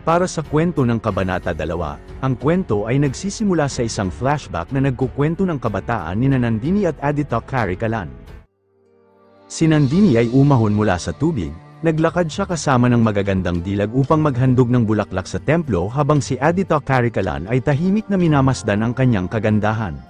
Para sa kwento ng Kabanata 2, ang kwento ay nagsisimula sa isang flashback na nagkukwento ng kabataan ni Nandini at Adita Karikalan. Si Nandini ay umahon mula sa tubig, naglakad siya kasama ng magagandang dilag upang maghandog ng bulaklak sa templo habang si Adita Karikalan ay tahimik na minamasdan ang kanyang kagandahan.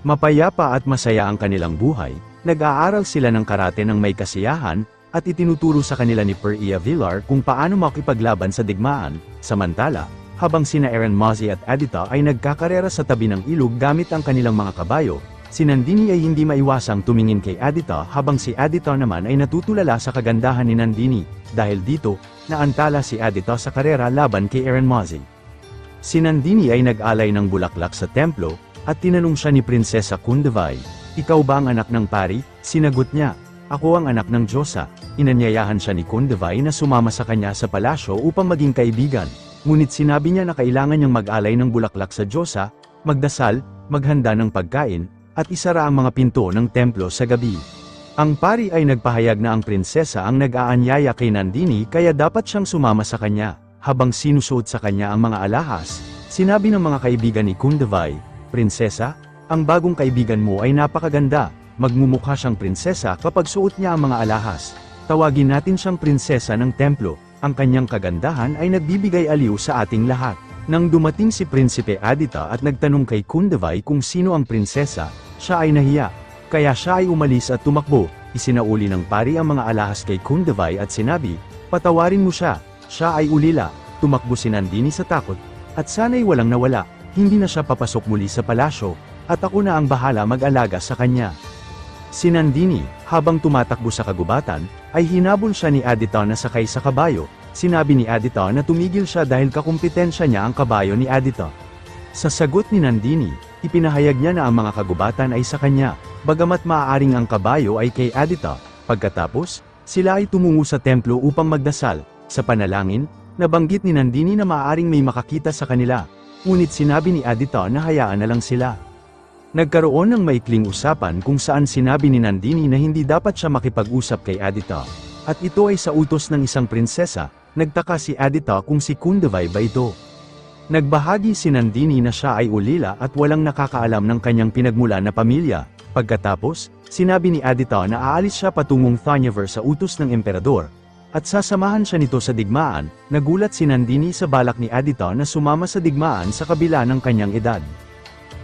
Mapayapa at masaya ang kanilang buhay, nag-aaral sila ng karate ng may kasiyahan, at itinuturo sa kanila ni Peria Villar kung paano makipaglaban sa digmaan, samantala, habang sina Aaron Mozzie at Adita ay nagkakarera sa tabi ng ilog gamit ang kanilang mga kabayo, si Nandini ay hindi maiwasang tumingin kay Adita habang si Adita naman ay natutulala sa kagandahan ni Nandini, dahil dito, naantala si Adita sa karera laban kay Aaron Mozzie. Si Nandini ay nag-alay ng bulaklak sa templo, at tinanong siya ni Prinsesa Kundavai, Ikaw ba ang anak ng pari? Sinagot niya, Ako ang anak ng Diyosa. Inanyayahan siya ni Kundavai na sumama sa kanya sa palasyo upang maging kaibigan. Ngunit sinabi niya na kailangan niyang mag-alay ng bulaklak sa Diyosa, magdasal, maghanda ng pagkain, at isara ang mga pinto ng templo sa gabi. Ang pari ay nagpahayag na ang prinsesa ang nag-aanyaya kay Nandini kaya dapat siyang sumama sa kanya. Habang sinusuot sa kanya ang mga alahas, sinabi ng mga kaibigan ni Kundavai, Prinsesa, ang bagong kaibigan mo ay napakaganda, magmumukha siyang prinsesa kapag suot niya ang mga alahas. Tawagin natin siyang prinsesa ng templo, ang kanyang kagandahan ay nagbibigay aliw sa ating lahat. Nang dumating si Prinsipe Adita at nagtanong kay Kundavai kung sino ang prinsesa, siya ay nahiya. Kaya siya ay umalis at tumakbo, isinauli ng pari ang mga alahas kay Kundavai at sinabi, patawarin mo siya, siya ay ulila, tumakbo si Nandini sa takot, at sana'y walang nawala, hindi na siya papasok muli sa palasyo, at ako na ang bahala mag-alaga sa kanya. Si Nandini, habang tumatakbo sa kagubatan, ay hinabol siya ni Adita na sakay sa kabayo, sinabi ni Adita na tumigil siya dahil kakumpetensya niya ang kabayo ni Adita. Sa sagot ni Nandini, ipinahayag niya na ang mga kagubatan ay sa kanya, bagamat maaaring ang kabayo ay kay Adita. Pagkatapos, sila ay tumungo sa templo upang magdasal, sa panalangin, nabanggit ni Nandini na maaaring may makakita sa kanila, Ngunit sinabi ni Adita na hayaan na lang sila. Nagkaroon ng maikling usapan kung saan sinabi ni Nandini na hindi dapat siya makipag-usap kay Adita. At ito ay sa utos ng isang prinsesa, nagtaka si Adita kung si Kundavai ba ito. Nagbahagi si Nandini na siya ay ulila at walang nakakaalam ng kanyang pinagmula na pamilya. Pagkatapos, sinabi ni Adita na aalis siya patungong Thanaver sa utos ng emperador, at sasamahan siya nito sa digmaan, nagulat si Nandini sa balak ni Adita na sumama sa digmaan sa kabila ng kanyang edad.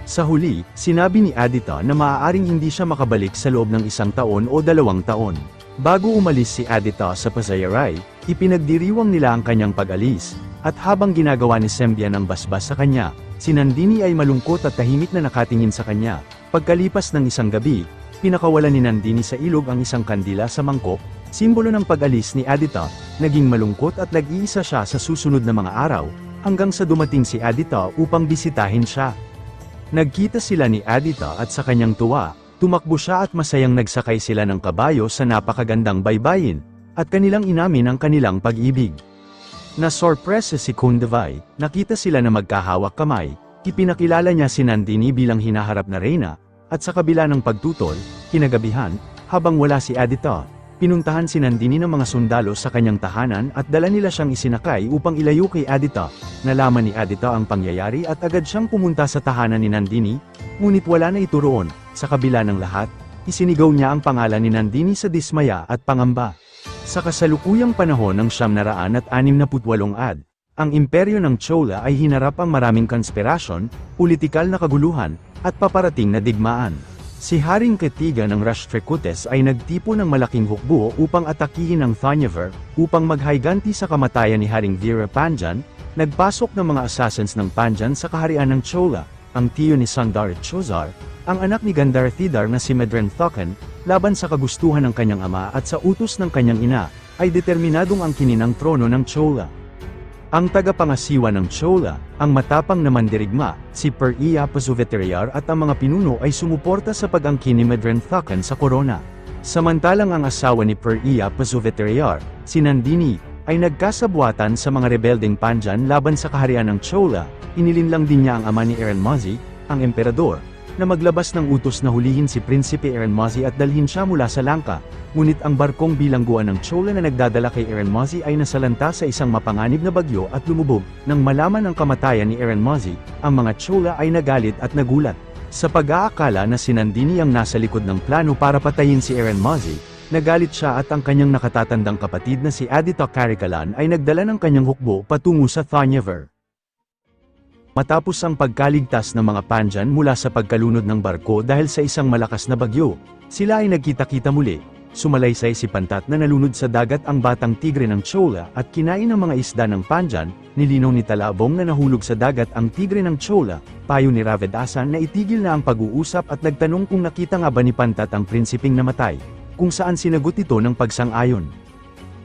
Sa huli, sinabi ni Adita na maaaring hindi siya makabalik sa loob ng isang taon o dalawang taon. Bago umalis si Adita sa Pasayaray, ipinagdiriwang nila ang kanyang pag-alis, at habang ginagawa ni Sembia ng basbas sa kanya, si Nandini ay malungkot at tahimik na nakatingin sa kanya. Pagkalipas ng isang gabi, pinakawalan ni Nandini sa ilog ang isang kandila sa mangkok, Simbolo ng pag-alis ni Adita, naging malungkot at nag-iisa siya sa susunod na mga araw, hanggang sa dumating si Adita upang bisitahin siya. Nagkita sila ni Adita at sa kanyang tuwa, tumakbo siya at masayang nagsakay sila ng kabayo sa napakagandang baybayin, at kanilang inamin ang kanilang pag-ibig. Na sorpresa si Kundavai, nakita sila na magkahawak kamay, ipinakilala niya si Nandini bilang hinaharap na reyna, at sa kabila ng pagtutol, kinagabihan, habang wala si Adita, Pinuntahan si Nandini ng mga sundalo sa kanyang tahanan at dala nila siyang isinakay upang ilayo kay Adita. Nalaman ni Adita ang pangyayari at agad siyang pumunta sa tahanan ni Nandini, ngunit wala na ito roon. Sa kabila ng lahat, isinigaw niya ang pangalan ni Nandini sa dismaya at pangamba. Sa kasalukuyang panahon ng siyam na raan at anim na putwalong ad, ang imperyo ng Chola ay hinarap ang maraming konspirasyon, politikal na kaguluhan, at paparating na digmaan. Si Haring Ketiga ng Rashtrakutis ay nagtipo ng malaking hukbo upang atakihin ang Thanaver, upang maghayganti sa kamatayan ni Haring Vira Panjan, nagpasok ng mga assassins ng Panjan sa kaharian ng Chola, ang tiyo ni Sundar Chozar, ang anak ni Gandhar Thidar na si Medren Thokan, laban sa kagustuhan ng kanyang ama at sa utos ng kanyang ina, ay determinadong ang kininang trono ng Chola. Ang tagapangasiwa ng Chola, ang matapang na mandirigma, si Per Iya Pazuveteriar at ang mga pinuno ay sumuporta sa pag-angkin ni Medren Thakan sa korona. Samantalang ang asawa ni Per Iya Pazuveteriar, si Nandini, ay nagkasabuatan sa mga rebeldeng Panjan laban sa kaharian ng Chola, inilin lang din niya ang ama ni Aaron Mozzie, ang emperador, na maglabas ng utos na hulihin si Prinsipe Erenmazi at dalhin siya mula sa Langka, ngunit ang barkong bilangguan ng Chola na nagdadala kay Erenmazi ay nasalanta sa isang mapanganib na bagyo at lumubog, nang malaman ang kamatayan ni Erenmazi, ang mga Chola ay nagalit at nagulat. Sa pag-aakala na si Nandini ang nasa likod ng plano para patayin si Erenmazi, nagalit siya at ang kanyang nakatatandang kapatid na si Adita Karikalan ay nagdala ng kanyang hukbo patungo sa Thonyever. Matapos ang pagkaligtas ng mga Panjan mula sa pagkalunod ng barko dahil sa isang malakas na bagyo, sila ay nagkita-kita muli. Sumalaysay si Pantat na nalunod sa dagat ang batang tigre ng Chola at kinain ng mga isda ng Panjan, nilinaw ni Talabong na nahulog sa dagat ang tigre ng Chola, payo ni Ravedasan na itigil na ang pag-uusap at nagtanong kung nakita nga ba ni Pantat ang prinsiping namatay, kung saan sinagot ito ng pagsang-ayon.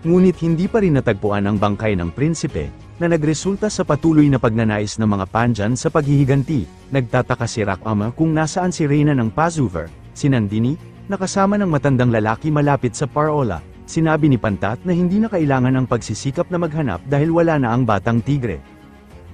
Ngunit hindi pa rin natagpuan ang bangkay ng prinsipe, na nagresulta sa patuloy na pagnanais ng mga Panjan sa paghihiganti. Nagtataka si Rakama kung nasaan si Reyna ng Pazuver, si Nandini, nakasama ng matandang lalaki malapit sa Parola. Sinabi ni Pantat na hindi na kailangan ang pagsisikap na maghanap dahil wala na ang batang tigre.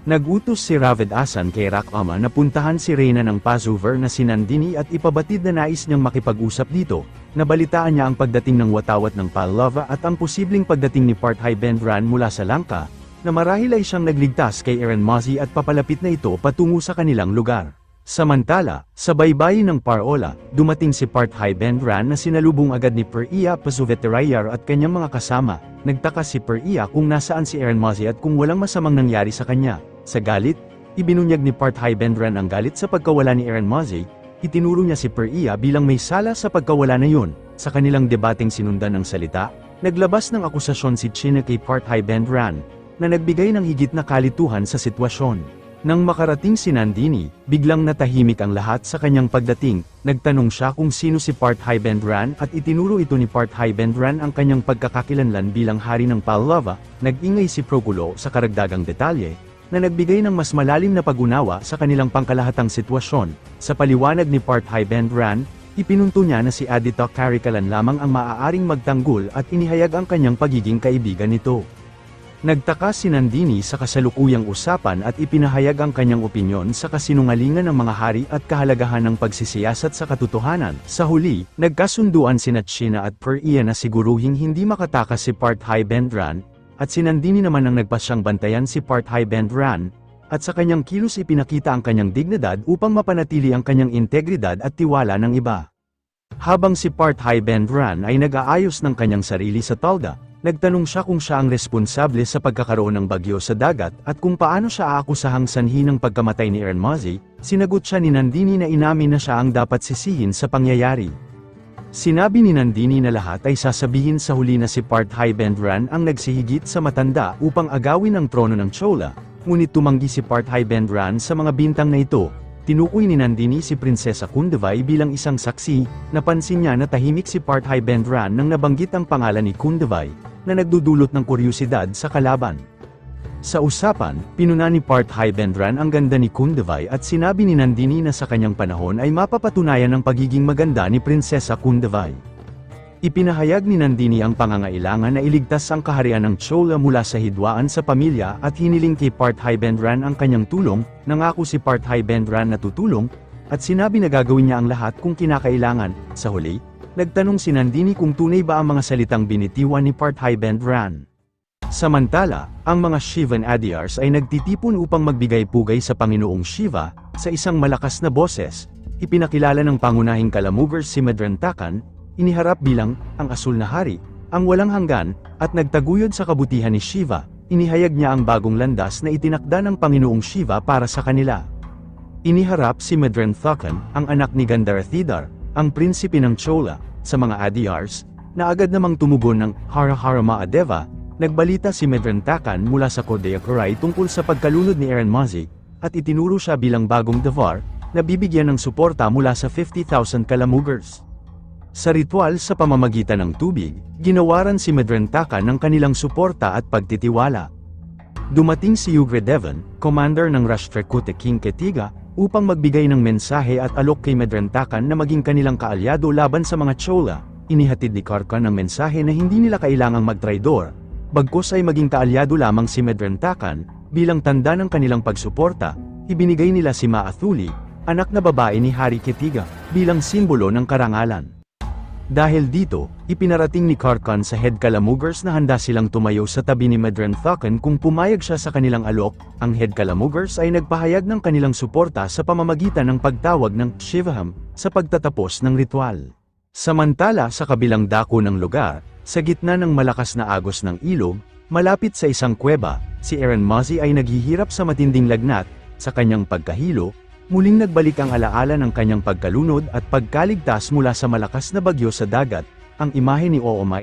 Nagutos si Ravid Asan kay Rakama na puntahan si Reyna ng Pazuver na si Nandini at ipabatid na nais niyang makipag-usap dito, nabalitaan niya ang pagdating ng watawat ng Pallava at ang posibleng pagdating ni Parthai Bendran mula sa Langka, na marahil ay siyang nagligtas kay Aaron Mozzie at papalapit na ito patungo sa kanilang lugar. Samantala, sa baybayin ng Parola, dumating si Parthai Bendran na sinalubong agad ni Per Iya Pasuveterayar at kanyang mga kasama. Nagtaka si Per Iya kung nasaan si Aaron Mozzie at kung walang masamang nangyari sa kanya. Sa galit, ibinunyag ni Parthai Bendran ang galit sa pagkawala ni Aaron Mozzie, itinuro niya si Per Iya bilang may sala sa pagkawala na yun. Sa kanilang debating sinundan ng salita, naglabas ng akusasyon si China kay Parthai Bendran, na nagbigay ng higit na kalituhan sa sitwasyon. Nang makarating si Nandini, biglang natahimik ang lahat sa kanyang pagdating, nagtanong siya kung sino si Part Bendran at itinuro ito ni Part Bendran ang kanyang pagkakakilanlan bilang hari ng Pallava, nag-ingay si Proculo sa karagdagang detalye, na nagbigay ng mas malalim na pag-unawa sa kanilang pangkalahatang sitwasyon. Sa paliwanag ni Part Bendran, ipinunto niya na si Adita Karikalan lamang ang maaaring magtanggol at inihayag ang kanyang pagiging kaibigan nito. Nagtaka si Nandini sa kasalukuyang usapan at ipinahayag ang kanyang opinyon sa kasinungalingan ng mga hari at kahalagahan ng pagsisiyasat sa katotohanan. Sa huli, nagkasunduan si Natchina at Per Iya na siguruhing hindi makatakas si Part High Bendran, at si Nandini naman ang nagpasyang bantayan si Part High Bendran, at sa kanyang kilos ipinakita ang kanyang dignidad upang mapanatili ang kanyang integridad at tiwala ng iba. Habang si Part High Bendran ay nag-aayos ng kanyang sarili sa Talda, Nagtanong siya kung siya ang responsable sa pagkakaroon ng bagyo sa dagat at kung paano siya aakusahang sanhi ng pagkamatay ni Aaron Mozzie, sinagot siya ni Nandini na inamin na siya ang dapat sisihin sa pangyayari. Sinabi ni Nandini na lahat ay sasabihin sa huli na si Part High Bendran ang nagsihigit sa matanda upang agawin ang trono ng Chola, ngunit tumanggi si Part High Bendran sa mga bintang na ito, Tinukoy ni Nandini si Prinsesa Kundavai bilang isang saksi, napansin niya na tahimik si Parthai Bendran nang nabanggit ang pangalan ni Kundavai, na nagdudulot ng kuryusidad sa kalaban. Sa usapan, pinuna ni Parthai Bendran ang ganda ni Kundavai at sinabi ni Nandini na sa kanyang panahon ay mapapatunayan ang pagiging maganda ni Prinsesa Kundavai. Ipinahayag ni Nandini ang pangangailangan na iligtas ang kaharian ng Chola mula sa hidwaan sa pamilya at hiniling kay Parthai Bendran ang kanyang tulong, nangako si Parthai Bendran na tutulong, at sinabi na gagawin niya ang lahat kung kinakailangan. Sa huli, nagtanong si Nandini kung tunay ba ang mga salitang binitiwan ni Parthai Bendran. Samantala, ang mga Shivan Adiyars ay nagtitipon upang magbigay pugay sa Panginoong Shiva, sa isang malakas na boses, ipinakilala ng pangunahing kalamugers si Medrantakan, iniharap bilang ang asul na hari, ang walang hanggan, at nagtaguyod sa kabutihan ni Shiva, inihayag niya ang bagong landas na itinakda ng Panginoong Shiva para sa kanila. Iniharap si Medren Thakan, ang anak ni Gandharathidar, ang prinsipe ng Chola, sa mga Adiyars, na agad namang tumugon ng Hara Hara Maadeva, nagbalita si Medren Takan mula sa Kodeyakurai tungkol sa pagkalunod ni Aaron Mazi, at itinuro siya bilang bagong Devar, na bibigyan ng suporta mula sa 50,000 kalamugers. Sa ritual sa pamamagitan ng tubig, ginawaran si Medrentaka ng kanilang suporta at pagtitiwala. Dumating si Yugre Devon, commander ng Rashtrakuta King Ketiga, upang magbigay ng mensahe at alok kay Medrentakan na maging kanilang kaalyado laban sa mga Chola. Inihatid ni Karkan ng mensahe na hindi nila kailangang magtraidor, bagkos ay maging kaalyado lamang si Medrentakan, bilang tanda ng kanilang pagsuporta, ibinigay nila si Maathuli, anak na babae ni Hari Ketiga, bilang simbolo ng karangalan. Dahil dito, ipinarating ni Karkan sa head Kalamugers na handa silang tumayo sa tabi ni Medren Thuken kung pumayag siya sa kanilang alok, ang head Kalamugers ay nagpahayag ng kanilang suporta sa pamamagitan ng pagtawag ng Shivaham sa pagtatapos ng ritual. Samantala sa kabilang dako ng lugar, sa gitna ng malakas na agos ng ilog, malapit sa isang kuweba, si Aaron Mozzie ay naghihirap sa matinding lagnat, sa kanyang pagkahilo, muling nagbalik ang alaala ng kanyang pagkalunod at pagkaligtas mula sa malakas na bagyo sa dagat, ang imahe ni Ooma